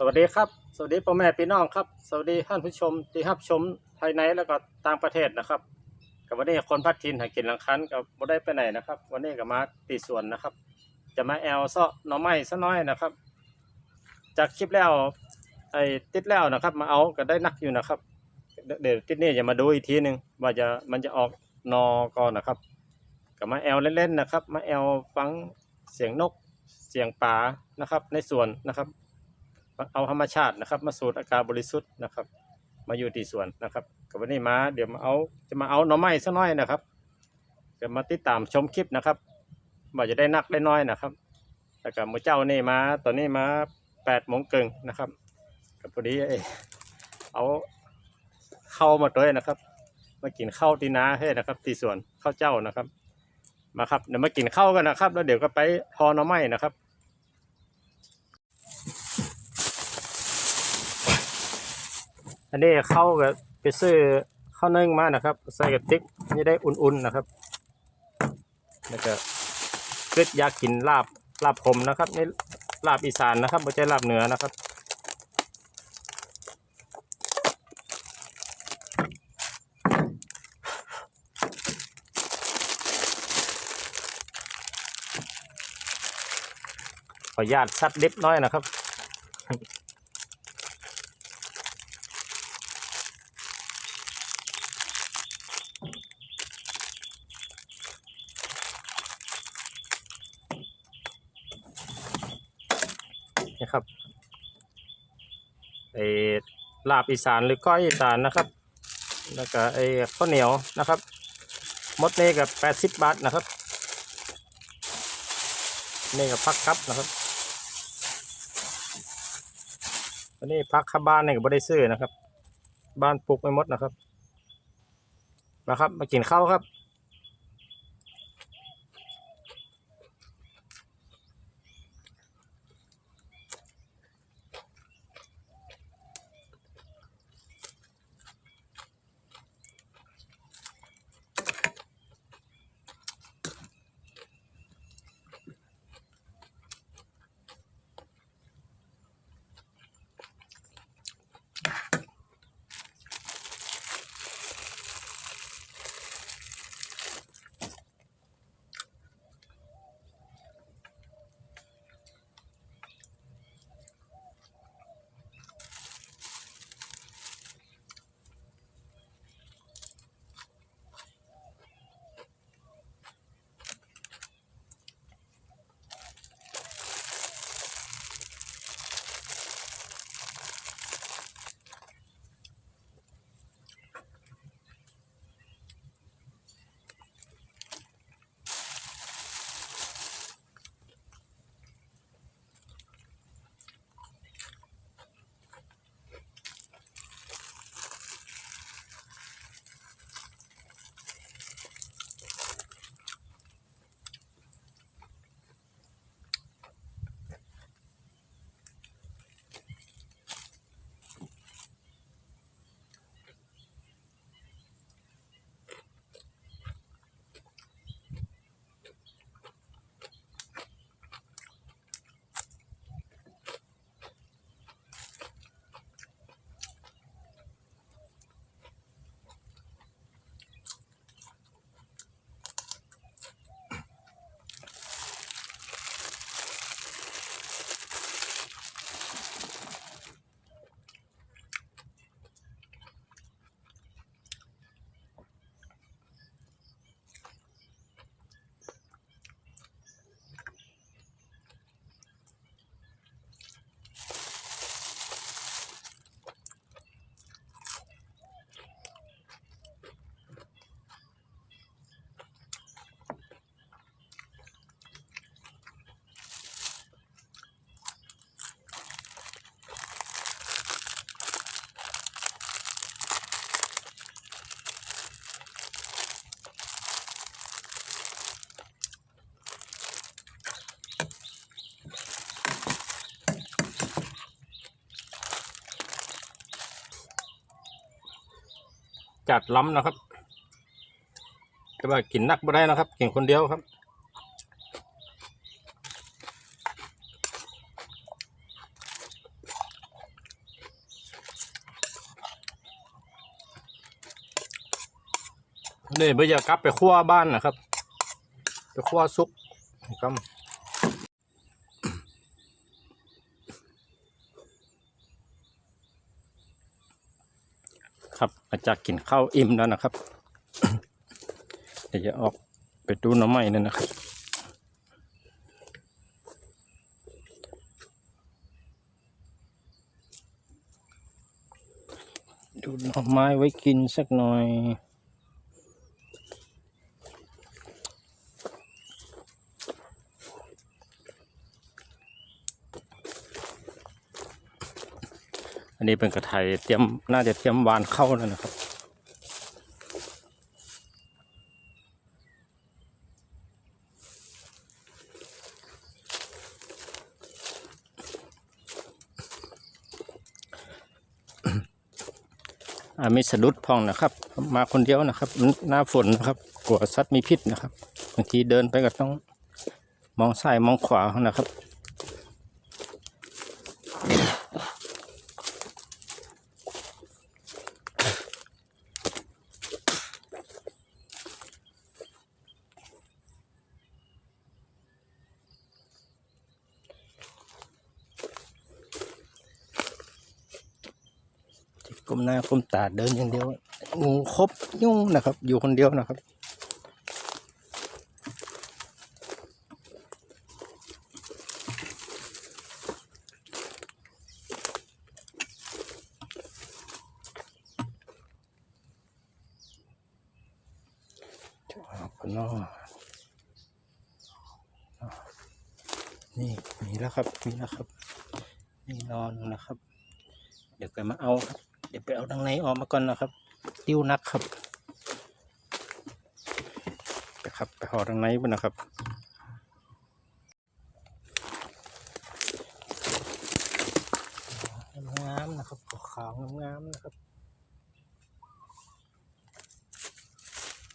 สวัสดีครับ สวัสดีพ่อแม่พี่น้องครับ สวัสดีท่านผู้ชมที่รับชมภายในแล้วก็ต่างประเทศนะครับกับวันนี้คนพัดทินหากินหลังคันกับบ่ได้ไปไหนนะครับ วันนี้ก็มาตีสวนนะครับ จะมาแอลเซาะหน่อไม้ซะน้อยนะครับ จากคลิปแล้วไอ้ติดแล้วนะครับ มาเอาก็ได้นักอยู่นะครับ เดี๋ยวติดนี่จะมาดูอีกทีหนึ่งว่าจะมันจะออกนอก่อนนะครับก็มาแอลเล่นๆนะครับ มาแอลฟังเสียงนกเสียงป่านะครับ ในสวนนะครับ เอาธรรมชาตินะครับ มาสูดอากาศบริสุทธิ์นะครับ มาอยู่ที่สวนนะครับกับวันนี้มาเดี๋ยวมาเอาจะมาเอาหน่อไม้สักหน่อยนะครับเดี๋ยวมาติดตามชมคลิปนะครับว่าจะได้นักได้น้อยนะครับแล้วก็มือเจ้านี่มาตอนนี้มาแปดโมงเกิงนะครับกับพอดีเอเอาเข้ามาด้วยนะครับ มากินข้าวตีนาให้นะครับที่สวนข้าวเจ้านะครับ มาครับเดี๋ยวมากินข้าวกันนะครับ แล้วเดี๋ยวก็ไปทอหน่อไม้นะครับ อันนี้เข้ากับไปซื้อข้าวนึ่งมานะครับ ใส่กับติ๊กนี่ได้อุ่นๆนะครับแล้วก็เกิดอยากกินลาบลาบผมนะครับนี่ลาบอีสานนะครับไม่ใช่ลาบเหนือนะครับขออนุญาตซัดเล็บน้อยนะครับ นะครับไอ้ลาบอีสานหรือก้อยอีสานนะครับ แล้วก็ไอ้ข้าวเหนียวนะครับมดนี่กับแปดสิบบาทนะครับ นี่กับพักครับนะครับอันนี้พักข้าบ้านนี่ก็ไม่ได้ซื้อนะครับ บ้านปลูกไม่มดนะครับมาครับ มากินข้าวครับ จัดล้ำนะครับแต่ว่ากินนักไม่ได้นะครับกินคนเดียวครับนี่ไม่อยากกลับไปคั่วบ้านนะครับ ไปคั่วซุปครับ ครับหลังจากกินข้าวอิ่มแล้วนะครับ เดี๋ยวจะออกไปดูน้ำไม้นั่นนะครับดูน้ำไม้ไว้กินสักหน่อย อันนี้เป็นกระไทยเตรียมน่าจะเตรียมวานเข้าแล้วนะครับอ่ามีสะดุดพองนะครับ มาคนเดียวนะครับ หน้าฝนนะครับกลัวสัตว์มีพิษนะครับบางทีเดินไปก็ต้องมองซ้ายมองขวานะครับ มหน้าก้มตาเดินอย่างเดียวงูครบยุ่งนะครับ อยู่คนเดียวนะครับเอาคนนอกนี่มีแล้วครับ มีแล้วครับ นี่นอนนะครับ เดี๋ยวไปมาเอาครับ เดี๋ยวไปเอาทางในออกมาก่อนนะครับ ติ้วนักครับไปครับไปห่อทางในบ้างนะครับงามๆนะครับขาวงามๆนะครับ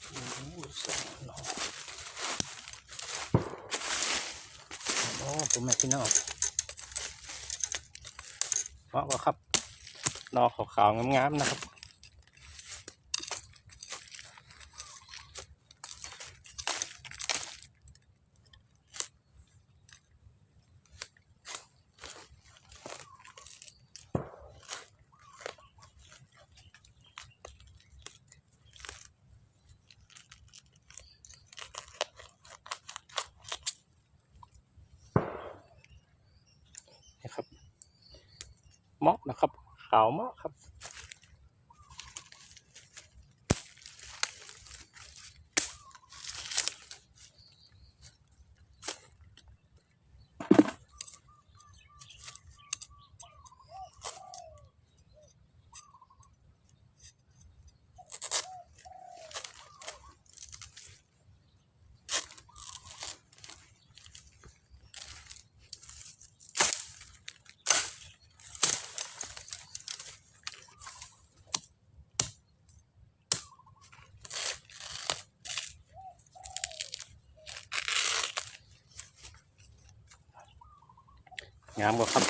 โอ้โหสองหน่อโอ้ผมแม่พี่น้องเพราะว่าครับ นอกขาวๆงามๆนะครับนะครับเหมาะนะครับ ขาวมากครับ งามกว่าครับ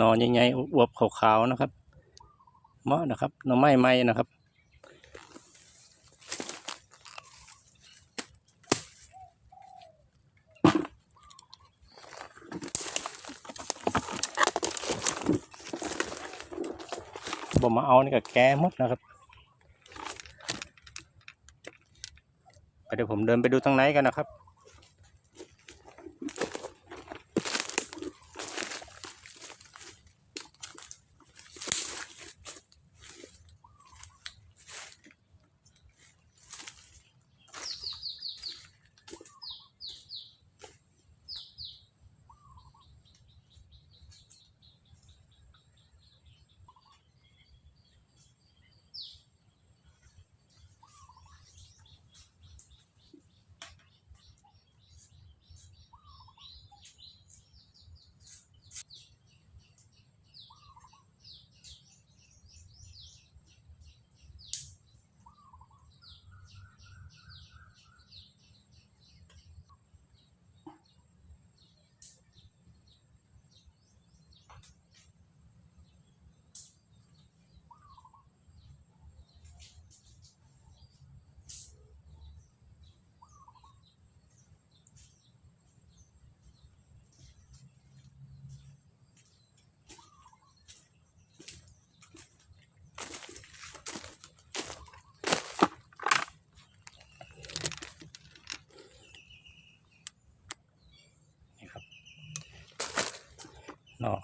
นอนใหญ่ๆอวบขาวๆนะครับเหมาะนะครับหน่อไม้ไม้นะครับบ่มาเอานี่ก็แก้มดนะครับเดี๋ยวผมเดินไปดูทางไหนกันนะครับ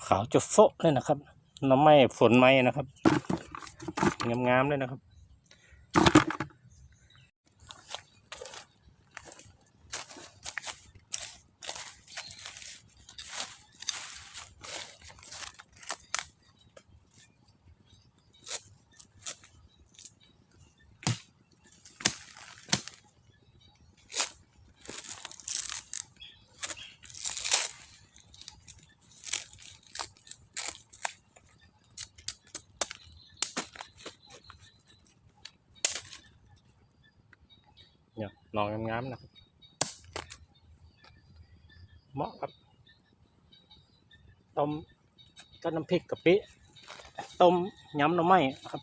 ขาวจะโฟะเลยนะครับ น้ำไม้ฝนไม้นะครับ งามๆเลยนะครับ เนี่ยหนองงามๆนะครับเหมาะครับต้มก็น้ำพริกกะปิต้มยำหน่อไม้ครับ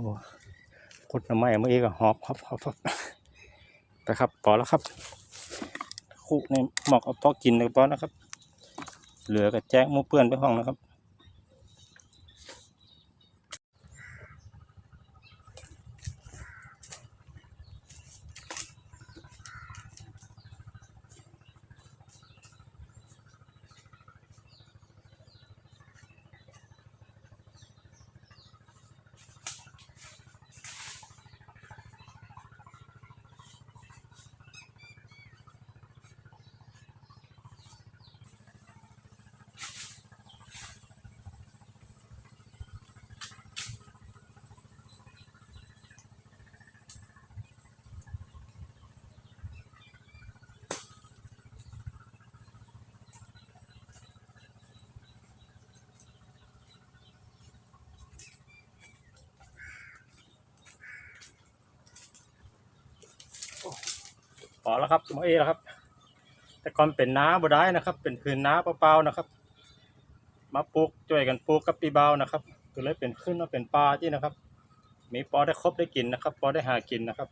โอ้กดน้ำไม้เมื่อกี้ก็หอบหอบหอบหอบแต่ครับพอแล้วครับ คู่นี่หมอกเอาพอกินเลยพอนะครับ เหลือกับแจ๊กมูเปื่อนไปห้องนะครับ อแล้วครับหมอเอแล้วครับ แต่ก่อนเป็นน้าบ่ได้นะครับ เป็นพื้นน้าเปล่าๆนะครับ มาปลูกช่วยกันปลูกกับปีเบานะครับก็เลยเป็นขึ้นมาเป็นปลาที่นะครับ มีปอได้ครบได้กินนะครับ ปอได้หากินนะครับ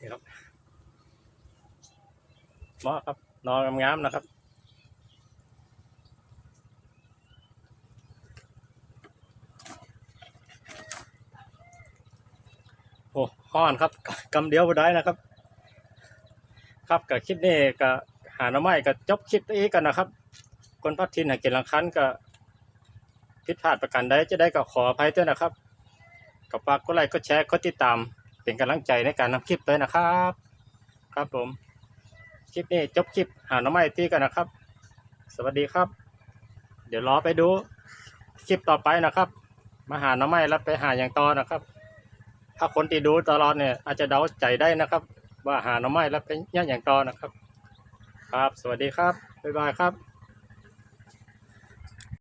นี่ครับเหมาะครับ นอนงามๆนะครับโอ้ห้อนครับกำเดียวบ่ได้นะครับ ครับกับคลิปนี้ก็หาหน้ำไม้ก็จบคลิปนี้กันนะครับ คนพัดทินหากินลังคันก็ผิดพลาดประกันใดจะได้ก็ขออภัยด้วยนะครับก็ฝากกดไลค์กดแชร์กดติดตาม เป็นกำลังใจในการทำคลิปเลยนะครับ ครับผม คลิปนี้จบคลิปหาหน้ำไม้ที่กันนะครับ สวัสดีครับ เดี๋ยวรอไปดูคลิปต่อไปนะครับ มาหาหน้ำไม้แล้วไปหาอย่างต่อนะครับ ถ้าคนที่ดูตลอดเนี่ยอาจจะเดาใจได้นะครับ ว่าหาหน้ำไม้แล้วไปย่างอย่างต่อนะครับ ครับ สวัสดีครับบ๊ายบายครับ